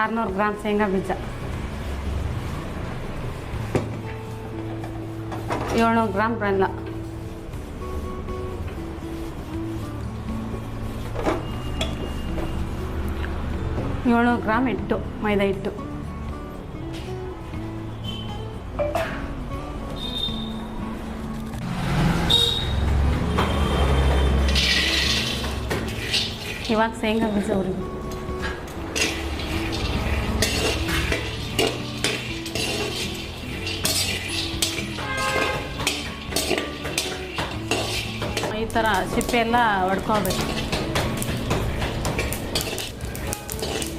ಆರುನೂರು ಗ್ರಾಮ್ ಶೇಂಗಾ ಬೀಜ ಏಳ್ನೂರು ಗ್ರಾಮ್ ಬೆಲ್ಲ ಏಳ್ನೂರು ಗ್ರಾಮ್ ಹಿಟ್ಟು ಮೈದಾ ಹಿಟ್ಟು ಇವಾಗ ಶೇಂಗಾ ಬೀಜ ಉರಿದು ಥರ ಸಿಪ್ಪೆ ಎಲ್ಲ ಹೊಡ್ಕೋಬೇಕು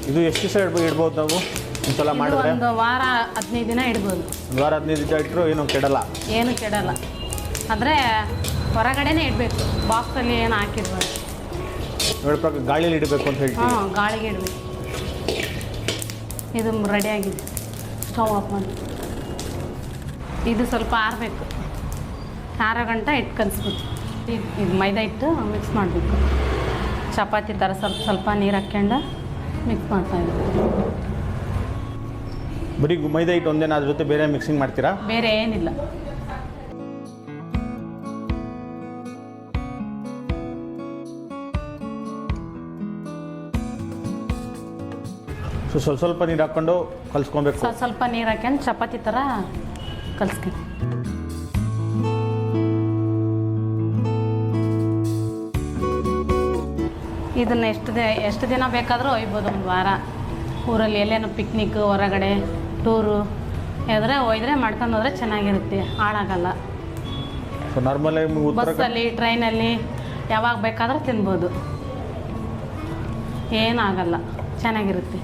ಇದು ಎಷ್ಟು ದಿವಸ ಇಡ್ಬೋದು ಇಡ್ಬೋದು ನಾವು? ಒಂದ್ಸಲ ಸಲ ಮಾಡಿದ್ರೆ? ಒಂದು ವಾರ ಹದಿನೈದು ದಿನ ಇಡ್ಬೋದು. ಒಂದು ವಾರ ಹದಿನೈದು ದಿನ ಇಟ್ಟರು ಏನು ಕೆಡಲ್ಲ? ಏನು ಕೆಡಲ್ಲ. ಆದರೆ ಹೊರಗಡೆನೇ ಇಡಬೇಕು. ಬಾಕ್ಸಲ್ಲಿ ಏನು ಹಾಕಿರ್ಬೋದು ನೋಡಿ ಪ್ರಕಾರ ಗಾಳಿಯಲ್ಲಿ ಇಡಬೇಕು ಅಂತ ಹೇಳ್ತೀವಿ ಹಾಂ ಗಾಳಿಗೆ ಇಡಬೇಕು. ಇದು ರೆಡಿಯಾಗಿದೆ. ಸ್ಟವ್ ಆಫ್ ಮಾಡಿ. ಇದು ಸ್ವಲ್ಪ ಆರಬೇಕು. ಆರೋ ಗಂಟೆ ಇಟ್ಟು ಇದು ಮೈದಾ ಹಿಟ್ಟು ಮಿಕ್ಸ್ ಮಾಡಬೇಕು. ಚಪಾತಿ ಥರ ಸ್ವಲ್ಪ ಸ್ವಲ್ಪ ನೀರು ಹಾಕ್ಕೊಂಡು ಮಿಕ್ಸ್ ಮಾಡ್ತಾ ಬರೀ ಬರಿಗೂ ಮೈದಾ ಹಿಟ್ಟು ಒಂದೇನ ಅದ್ರ ಜೊತೆ ಬೇರೆ ಮಿಕ್ಸಿಂಗ್ ಮಾಡ್ತೀರಾ? ಬೇರೆ ಏನಿಲ್ಲ. ಸೊ ಸ್ವಲ್ಪ ಸ್ವಲ್ಪ ನೀರು ಹಾಕ್ಕೊಂಡು ಕಲ್ಸ್ಕೊಬೇಕು. ಸ್ವಲ್ಪ ಸ್ವಲ್ಪ ನೀರು ಹಾಕ್ಯಂಡು ಚಪಾತಿ ಥರ ಕಲಿಸ್ಕೊಂಡು ಇದನ್ನು ಎಷ್ಟು ದಿನ ಎಷ್ಟು ದಿನ ಬೇಕಾದರೂ ಒಯ್ಬೋದು ಒಂದು ವಾರ. ಊರಲ್ಲಿ ಎಲ್ಲೇನೋ ಪಿಕ್ನಿಕ್ ಹೊರಗಡೆ ಟೂರು ಹೋದ್ರೆ ಒಯ್ದರೆ ಮಾಡ್ಕೊಂಡು ಹೋದ್ರೆ ಚೆನ್ನಾಗಿರುತ್ತೆ ಹಾಳಾಗಲ್ಲ. ಸೊ ಬಸ್ಸಲ್ಲಿ ಟ್ರೈನಲ್ಲಿ ಯಾವಾಗ ಬೇಕಾದರೂ ತಿನ್ಬೋದು. ಏನಾಗಲ್ಲ ಚೆನ್ನಾಗಿರುತ್ತೆ.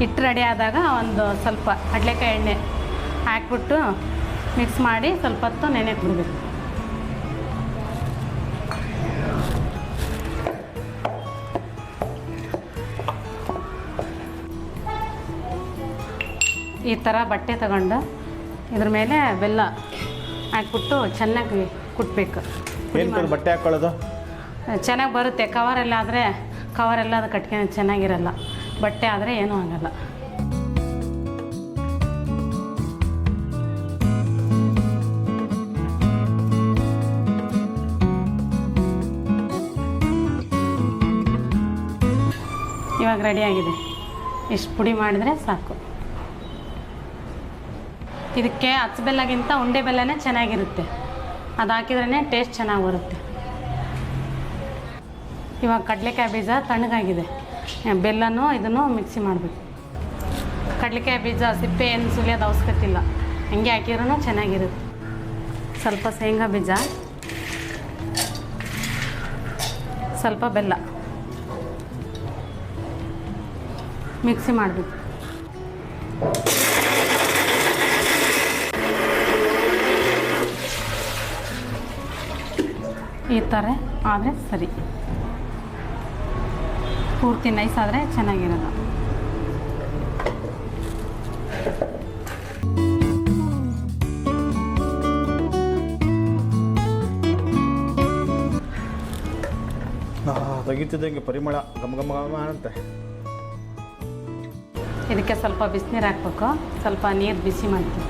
ಹಿಟ್ಟು ರೆಡಿ ಆದಾಗ ಒಂದು ಸ್ವಲ್ಪ ಕಡಲೆಕಾಯಿ ಎಣ್ಣೆ ಹಾಕ್ಬಿಟ್ಟು ಮಿಕ್ಸ್ ಮಾಡಿ ಸ್ವಲ್ಪ ಹೊತ್ತು ನೆನೆಗೆ ಬಿಡಬೇಕು ಈ ಥರ ಬಟ್ಟೆ ತಗೊಂಡು ಇದ್ರ ಮೇಲೆ ಬೆಲ್ಲ ಹಾಕ್ಬಿಟ್ಟು ಚೆನ್ನಾಗಿ ಕುಟ್ಬೇಕು. ಬಟ್ಟೆ ಹಾಕ್ಕೊಳ್ಳೋದು ಚೆನ್ನಾಗಿ ಬರುತ್ತೆ. ಕವರೆಲ್ಲ ಆದರೆ ಕವರೆಲ್ಲ ಅದು ಕಟ್ಕೊಂಡು ಚೆನ್ನಾಗಿರಲ್ಲ. ಬಟ್ಟೆ ಆದರೆ ಏನೂ ಆಗಲ್ಲ. ಇವಾಗ ರೆಡಿಯಾಗಿದೆ ಇಷ್ಟು ಪುಡಿ ಮಾಡಿದರೆ ಸಾಕು. ಇದಕ್ಕೆ ಹಚ್ಚ ಬೆಲ್ಲಗಿಂತ ಉಂಡೆ ಬೆಲ್ಲನೇ ಚೆನ್ನಾಗಿರುತ್ತೆ. ಅದು ಹಾಕಿದ್ರೇ ಟೇಸ್ಟ್ ಚೆನ್ನಾಗಿ ಬರುತ್ತೆ. ಇವಾಗ ಕಡಲೆಕಾಯಿ ಬೀಜ ತಣ್ಣಗಾಗಿದೆ. ಬೆಲ್ಲನೂ ಇದನ್ನು ಮಿಕ್ಸಿ ಮಾಡಬೇಕು. ಕಡಲೆಕಾಯಿ ಬೀಜ ಸಿಪ್ಪೆ ಏನು ಸುಲಿಯೋದು ಅವಶ್ಯಕತೆ ಇಲ್ಲ ಹಂಗೆ ಹಾಕಿದ್ರೂ ಚೆನ್ನಾಗಿರುತ್ತೆ. ಸ್ವಲ್ಪ ಶೇಂಗಾ ಬೀಜ. ಸ್ವಲ್ಪ ಬೆಲ್ಲ. ಮಿಕ್ಸಿ ಮಾಡಬೇಕು. ಈ ಥರ ಆದರೆ ಸರಿ. ಪೂರ್ತಿ ನೈಸ್ ಆದರೆ ಚೆನ್ನಾಗಿರಲ್ಲ ತೆಗಿತಿದ್ದಂಗೆ ಪರಿಮಳ ಗಮ ಗಮ ಗಮ ಅಂತೆ. ಇದಕ್ಕೆ ಸ್ವಲ್ಪ ಬಿಸಿನೀರು ಹಾಕ್ಬೇಕು. ಸ್ವಲ್ಪ ನೀರು ಬಿಸಿ ಮಾಡ್ತೀವಿ.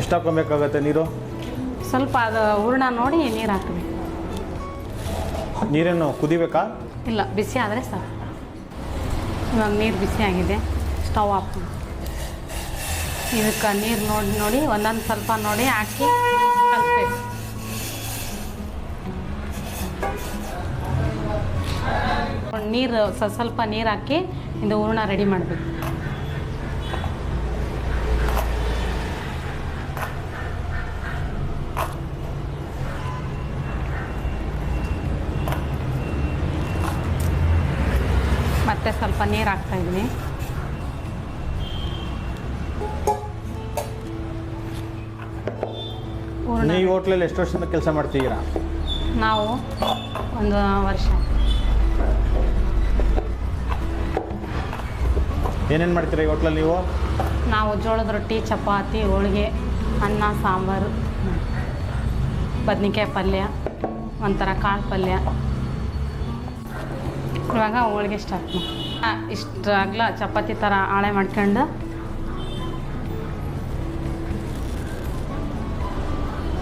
ಎಷ್ಟು ಹಾಕೊಬೇಕಾಗತ್ತೆ ನೀರು? ಸ್ವಲ್ಪ ಅದು ಹೂರ್ಣ ನೋಡಿ ನೀರು ಹಾಕಬೇಕು. ನೀರೇನು ಕುದಿಬೇಕಾ? ಇಲ್ಲ ಬಿಸಿ ಆದರೆ ಸಾಕು. ಇವಾಗ ನೀರು ಬಿಸಿ ಆಗಿದೆ. ಸ್ಟವ್ ಆಫ್ ಮಾಡಿ. ಇದಕ್ಕೆ ನೀರು ನೋಡಿ ನೋಡಿ ಒಂದೊಂದು ಸ್ವಲ್ಪ ನೋಡಿ ಹಾಕಿ. ನೀರು ಸ್ವಲ್ಪ ಸ್ವಲ್ಪ ನೀರು ಹಾಕಿ ಇದು ಹೂರ್ಣ ರೆಡಿ ಮಾಡಬೇಕು. ಮತ್ತೆ ಸ್ವಲ್ಪ ನೀರು ಹಾಕ್ತಾ ಇದ್ದೀನಿ. ಹೂರ್ಣ. ನೀವು ಹೋಟ್ಲಲ್ಲಿ ಎಷ್ಟು ವರ್ಷದಿಂದ ಕೆಲಸ ಮಾಡ್ತಿದ್ದೀರಾ? ನಾವು ಒಂದು ವರ್ಷ. ಏನೇನು ಮಾಡ್ತೀರಾ ಈ ಹೋಟ್ಲಲ್ಲಿ ನೀವು? ನಾವು ಜೋಳದ ರೊಟ್ಟಿ, ಚಪಾತಿ, ಹೋಳಿಗೆ, ಅನ್ನ, ಸಾಂಬಾರು, ಬದ್ನಿಕಾಯಿ ಪಲ್ಯ, ಒಂಥರ ಕಾಳು ಪಲ್ಯ. ಇವಾಗ ಹೋಳಿಗೆ ಸ್ಟಾರ್ಟ್ ಇಷ್ಟು ಅಗಲ ಚಪಾತಿ ಥರ ಹಾಳೆ ಮಾಡ್ಕೊಂಡು?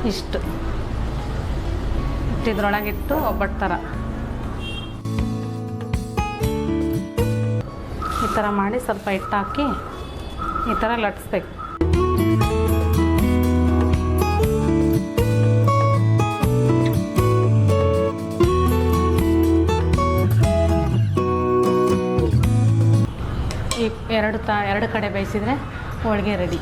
ಇಷ್ಟು. ಇಟ್ಟಿದ್ರೊಳಗಿಟ್ಟು ಒಬ್ಬಟ್ಟು ಥರ ಥರ ಮಾಡಿ ಸ್ವಲ್ಪ ಹಿಟ್ಟು ಹಾಕಿ ಈ ಥರ ಲಟ್ಸ್ಬೇಕು. ಈ ಎರಡು ತ, ಎರಡು ಕಡೆ ಬೇಯಿಸಿದರೆ ಹೋಳಿಗೆ ರೆಡಿ.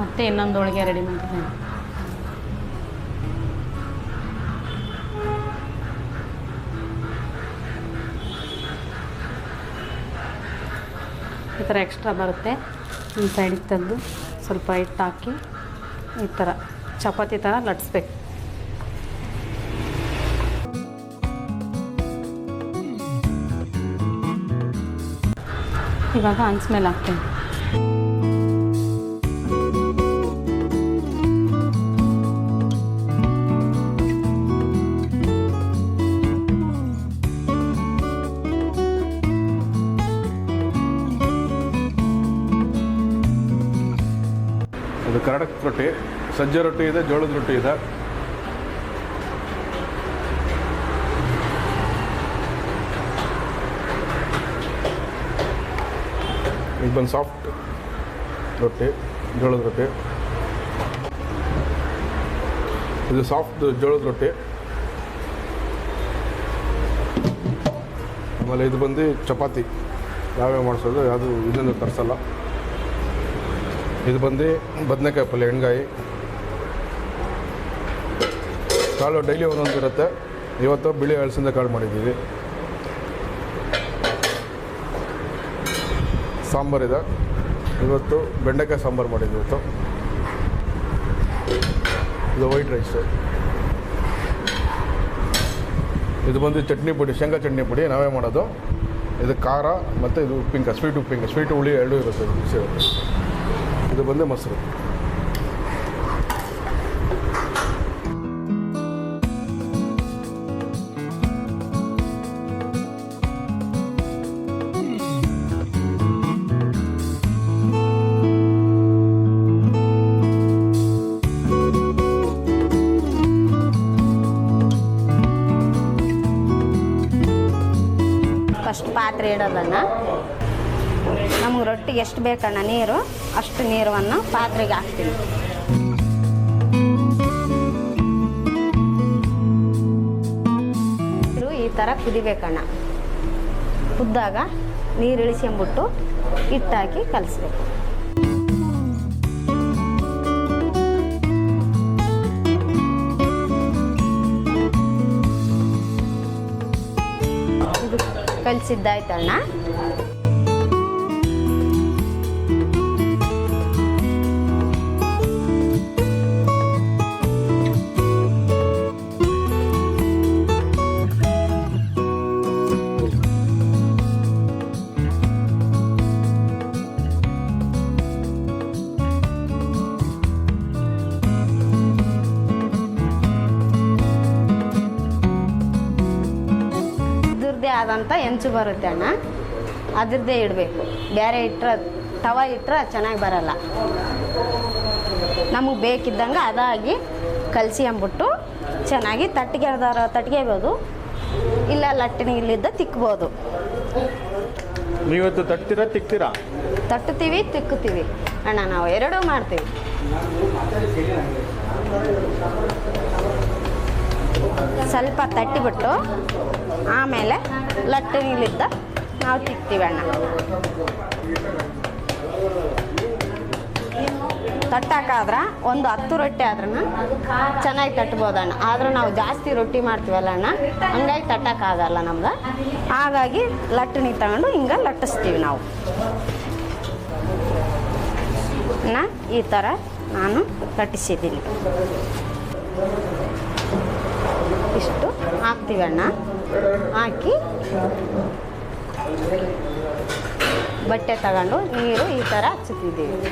ಮತ್ತೆ ಇನ್ನೊಂದು ಹೋಳಿಗೆ ರೆಡಿ ಮಾಡಿದ್ದೇನೆ ಥರ ಎಕ್ಸ್ಟ್ರಾ ಬರುತ್ತೆ. ಈ ಸೈಡಿಗೆ ತಂದು ಸ್ವಲ್ಪ ಹಿಟ್ಟು ಹಾಕಿ ಈ ಥರ ಚಪಾತಿ ಥರ ಲಟ್ಸ್ಬೇಕು. ಇವಾಗ ಮೇಲೆ ಹಾಕ್ತೀನಿ ಇದು ಕರ್ನಾಟಕ ರೊಟ್ಟಿ ಸಜ್ಜೆ ರೊಟ್ಟಿ ಇದೆ, ಜೋಳದ ರೊಟ್ಟಿ ಇದೆ. ಇದು ಬಂದು ಸಾಫ್ಟ್ ರೊಟ್ಟಿ, ಜೋಳದ ರೊಟ್ಟಿ. ಇದು ಸಾಫ್ಟ್ ಜೋಳದ ರೊಟ್ಟಿ. ಆಮೇಲೆ ಇದು ಬಂದು ಚಪಾತಿ. ಯಾವ್ಯಾವ ಮಾಡಿಸೋದು, ಯಾವುದು ಇದನ್ನು ತರಿಸಲ್ಲ. ಇದು ಬಂದು ಬದನೆಕಾಯಿ ಪಲ್ಯ, ಎಣ್ಗಾಯಿ. ಕಾಳು ಡೈಲಿ ಒಂದೊಂದು ಇರುತ್ತೆ. ಇವತ್ತು ಬಿಳಿ ಅಳಸಿಂದ ಕಾಳು ಮಾಡಿದ್ದೀವಿ. ಸಾಂಬಾರಿದೆ ಇವತ್ತು ಬೆಂಡೆಕಾಯಿ ಸಾಂಬಾರು ಮಾಡಿದ್ವಿ ಇವತ್ತು. ಇದು ವೈಟ್ ರೈಸು. ಇದು ಬಂದು ಚಟ್ನಿ ಪುಡಿ, ಶೇಂಗಾ ಚಟ್ನಿ ಪುಡಿ, ನಾವೇ ಮಾಡೋದು. ಇದು ಖಾರ ಮತ್ತು ಇದು ಉಪ್ಪಿನಕಾಯಿ ಸ್ವೀಟ್ ಉಪ್ಪಿನಕಾಯಿ ಸ್ವೀಟ್ ಹುಳಿ ಎರಡೂ ಇರುತ್ತೆ. ಇದು. ಇದು ಬಂದು ಮೊಸರು. ಫಸ್ಟ್ ಪಾತ್ರೆ ಇಡೋದನ್ನ ರೊಟ್ಟಿಗೆ ಎಷ್ಟು ಬೇಕಣ್ಣ ನೀರು? ಅಷ್ಟು ನೀರನ್ನು ಪಾತ್ರೆಗೆ ಹಾಕ್ತೀನಿ. ನೀರು ಈ ಥರ ಕುದಿಬೇಕಣ್ಣ. ಕುದ್ದಾಗ ನೀರು ಇಳಿಸ್ಕೊಂಬಿಟ್ಟು ಹಿಟ್ಟಾಕಿ ಕಲಿಸ್ಬೇಕು. ಕಲಿಸಿದ್ದಾಯ್ತಣ್ಣ. ಆದಂಥ ಹೆಂಚು ಬರುತ್ತೆ ಅಣ್ಣ. ಅದರದ್ದೇ ಇಡಬೇಕು. ಬೇರೆ ಇಟ್ಟರೆ ತವ ಇಟ್ಟರೆ ಚೆನ್ನಾಗಿ ಬರಲ್ಲ. ನಮಗೆ ಬೇಕಿದ್ದಂಗೆ ಅದಾಗಿ ಕಲಸಿ ಅಂದ್ಬಿಟ್ಟು ಚೆನ್ನಾಗಿ ತಟ್ಟಿಗೆ ಅದರ ತಟ್ಗೆಬೋದು. ಇಲ್ಲ ಲಟ್ಟಿನ ಇಲ್ಲಿದ್ದ ತಿಕ್ಕಬೋದು ನೀವತ್ತು ತಟ್ತೀರಾ ತಿಕ್ತೀರಾ? ತಟ್ಟುತ್ತೀವಿ ತಿಕ್ಕುತ್ತೀವಿ. ಅಣ್ಣ ನಾವು ಎರಡೂ ಮಾಡ್ತೀವಿ. ಸ್ವಲ್ಪ ತಟ್ಟಿಬಿಟ್ಟು ಆಮೇಲೆ ಲಟ್ಟಣಿಲಿದ್ದ ನಾವು ತಿಕ್ತೀವಿ ಅಣ್ಣ. ತಟ್ಟಕ್ಕಾದ್ರೆ ಒಂದು ಹತ್ತು ರೊಟ್ಟಿ ಆದ್ರೂ ಚೆನ್ನಾಗಿ ತಟ್ಬೋದಣ್ಣ ಆದರೂ ನಾವು ಜಾಸ್ತಿ ರೊಟ್ಟಿ ಮಾಡ್ತೀವಲ್ಲ ಅಣ್ಣ, ಹಂಗಾಗಿ ತಟ್ಟಕ್ಕಾಗಲ್ಲ ನಮ್ಗೆ ಹಾಗಾಗಿ ಲಟ್ಟಣಿ ತಗೊಂಡು ಹಿಂಗೆ ಲಟ್ಟಿಸ್ತೀವಿ ನಾವು. ಅಣ್ಣ, ಈ ಥರ ನಾನು ಲಟ್ಟಿಸಿದ್ದೀನಿ. ಇಷ್ಟು, ಹಾಕ್ತೀವಿ ಅಣ್ಣ. ಹಾಕಿ ಬಟ್ಟೆ ತಗೊಂಡು ನೀರು ಈ ಥರ ಹಚ್ಚುತ್ತಿದ್ದೀವಿ.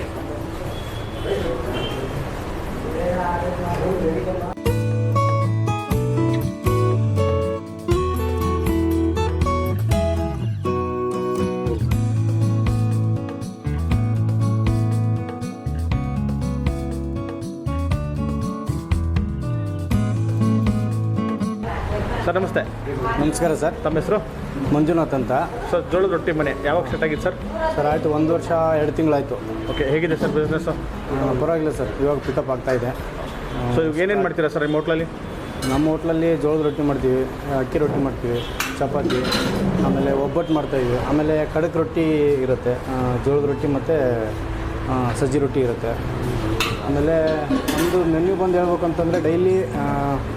ಸರ್ ನಮಸ್ತೆ. ನಮಸ್ಕಾರ ಸರ್. ತಮ್ಮ ಹೆಸರು? ಮಂಜುನಾಥ್ ಅಂತ. ಸರ್ ಜೋಳದ ರೊಟ್ಟಿ ಮನೆ ಯಾವಾಗ ಸೆಟ್ ಆಗಿತ್ತು ಸರ್? ಸರ್ ಆಯಿತು ಒಂದು ವರ್ಷ ಎರಡು ತಿಂಗಳಾಯಿತು. ಓಕೆ ಹೇಗಿದೆ ಸರ್ ಬಿಸ್ನೆಸ್ಸು ಪರವಾಗಿಲ್ಲ ಸರ್ ಇವಾಗ ಪಿಕಪ್ ಆಗ್ತಾ ಇದೆ. ಸೊ ಇವಾಗ ಏನೇನು ಮಾಡ್ತೀರಾ ಸರ್ ನಿಮ್ಮ ಹೋಟ್ಲಲ್ಲಿ ನಮ್ಮ ಹೋಟ್ಲಲ್ಲಿ ಜೋಳದ ರೊಟ್ಟಿ ಮಾಡ್ತೀವಿ ಅಕ್ಕಿ ರೊಟ್ಟಿ ಮಾಡ್ತೀವಿ ಚಪಾತಿ ಆಮೇಲೆ ಒಬ್ಬಟ್ಟು ಮಾಡ್ತಾಯಿದ್ವಿ ಆಮೇಲೆ ಖಡಕ್ ರೊಟ್ಟಿ ಇರುತ್ತೆ ಜೋಳದ ರೊಟ್ಟಿ ಮತ್ತು ಸಜ್ಜಿ ರೊಟ್ಟಿ ಇರುತ್ತೆ. ಆಮೇಲೆ ಒಂದು ಮೆನ್ಯು ಬಂದು ಹೇಳ್ಬೇಕು ಅಂತಂದರೆ ಡೈಲಿ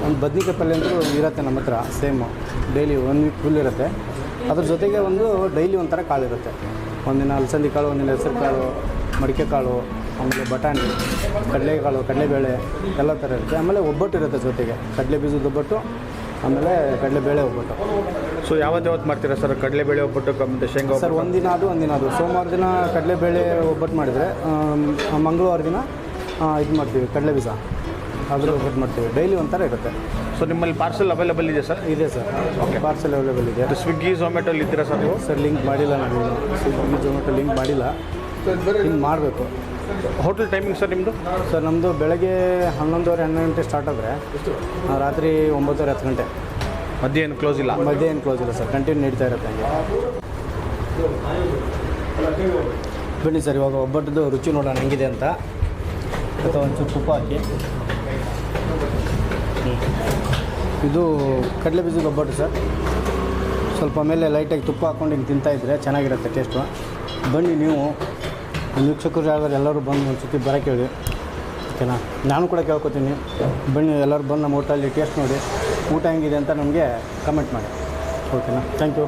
ಒಂದು ಬದ್ನಿಕಾಯಿ ಪಲ್ಯ ಅಂತೂ ಇರುತ್ತೆ ನಮ್ಮ ಹತ್ರ same daily one week full ಇರುತ್ತೆ. ಅದ್ರ ಜೊತೆಗೆ ಒಂದು ಡೈಲಿ ಒಂಥರ ಕಾಳು ಇರುತ್ತೆ. ಒಂದಿನ ಅಲಸಂದಿ ಕಾಳು ಒಂದಿನ ಹೆಸರು ಕಾಳು ಮಡಿಕೆ ಕಾಳು ಆಮೇಲೆ ಬಟಾಣಿ ಕಡಲೆಕಾಳು ಕಡಲೆಬೇಳೆ ಎಲ್ಲ ಥರ ಇರುತ್ತೆ. ಆಮೇಲೆ ಒಬ್ಬಟ್ಟು ಇರುತ್ತೆ ಜೊತೆಗೆ. ಕಡಲೆ ಬೀಜದ ಒಬ್ಬಟ್ಟು ಆಮೇಲೆ ಕಡಲೆಬೇಳೆ ಒಬ್ಬಟ್ಟು. ಸೊ ಯಾವತ್ತು ಯಾವತ್ತು ಮಾಡ್ತೀರಾ ಸರ್? ಕಡಲೆಬೇಳೆ ಒಬ್ಬಟ್ಟು ಮತ್ತು ಶೇಂಗಾ ಸರ್ ಒಂದಿನ ಅದು ಒಂದಿನ ಅದು. ಸೋಮವಾರ ದಿನ ಕಡಲೆಬೇಳೆ ಒಬ್ಬಟ್ಟು ಮಾಡಿದರೆ ಮಂಗಳವಾರ ದಿನ ಇದು ಮಾಡ್ತೀವಿ ಕಡಲೆ ಬೀಜ. ಅದ್ರ ಇದು ಮಾಡ್ತೀವಿ. ಡೈಲಿ ಒಂಥರ ಇರುತ್ತೆ. ಸೊ ನಿಮ್ಮಲ್ಲಿ ಪಾರ್ಸೆಲ್ ಅವೈಲೇಬಲ್ ಇದೆ ಸರ್ ಇದೆ ಸರ್ ಓಕೆ ಪಾರ್ಸೆಲ್ ಅವೈಲೇಬಲ್ ಇದೆ. ಸ್ವಿಗ್ಗಿ ಝೊಮ್ಯಾಟೋಲ್ಲಿ ಇದ್ದೀರಾ ಸರ್ ನೀವು? ಸರ್ ಲಿಂಕ್ ಮಾಡಿಲ್ಲ ನಾನು ಸ್ವಿಗ್ಗಿ ಝೊಮ್ಯಾಟೋ ಲಿಂಕ್ ಮಾಡಿಲ್ಲ. ಲಿಂಕ್ ಮಾಡಬೇಕು. ಹೋಟೆಲ್ ಟೈಮಿಂಗ್ ಸರ್ ನಿಮ್ಮದು ಸರ್ ನಮ್ಮದು ಬೆಳಗ್ಗೆ ಹನ್ನೊಂದುವರೆ ಹನ್ನೊಂದು ಗಂಟೆ ಸ್ಟಾರ್ಟ್ ಆದರೆ ರಾತ್ರಿ ಒಂಬತ್ತುವರೆ ಹತ್ತು ಗಂಟೆ. ಮಧ್ಯೆ ಏನು ಕ್ಲೋಸ್ ಇಲ್ಲ? ಮಧ್ಯೆ ಏನು ಕ್ಲೋಸ್ ಇಲ್ಲ ಸರ್ ಕಂಟಿನ್ಯೂ ನಡೀತಾ ಇರುತ್ತೆ ಹಂಗೆ. ಬನ್ನಿ ಸರ್ ಇವಾಗ ಒಬ್ಬಟ್ಟದ್ದು ರುಚಿ ನೋಡೋಣ ಹೆಂಗಿದೆ ಅಂತ. ಅಥವಾ ಒಂಚೂರು ತುಪ್ಪ ಹಾಕಿ. ಇದು ಕಡಲೆ ಬೀಜದ ಒಬ್ಬಟ್ಟು ಸರ್. ಸ್ವಲ್ಪ ಮೇಲೆ ಲೈಟಾಗಿ ತುಪ್ಪ ಹಾಕ್ಕೊಂಡು ಹಿಂಗೆ ತಿಂತಾಯಿದ್ರೆ ಚೆನ್ನಾಗಿರುತ್ತೆ ಟೇಸ್ಟು ಬನ್ನಿ ನೀವು. ವೀಕ್ಷಕರು ಯಾವ್ದಾರು ಎಲ್ಲರೂ ಬಂದು ಒಂದು ಸತಿ ಬರೋಕ್ಕೆ ಹೇಳಿ. ಓಕೆನಾ? ನಾನು ಕೂಡ ಕೇಳ್ಕೊತೀನಿ. ಬನ್ನಿ, ಎಲ್ಲರೂ ಬಂದು ನಮ್ಮ ಹೋಟೆಲಲ್ಲಿ ಟೇಸ್ಟ್ ನೋಡಿ. ಊಟ ಹೆಂಗಿದೆ ಅಂತ ನಮಗೆ ಕಮೆಂಟ್ ಮಾಡಿ. ಓಕೆನಾ? Thank you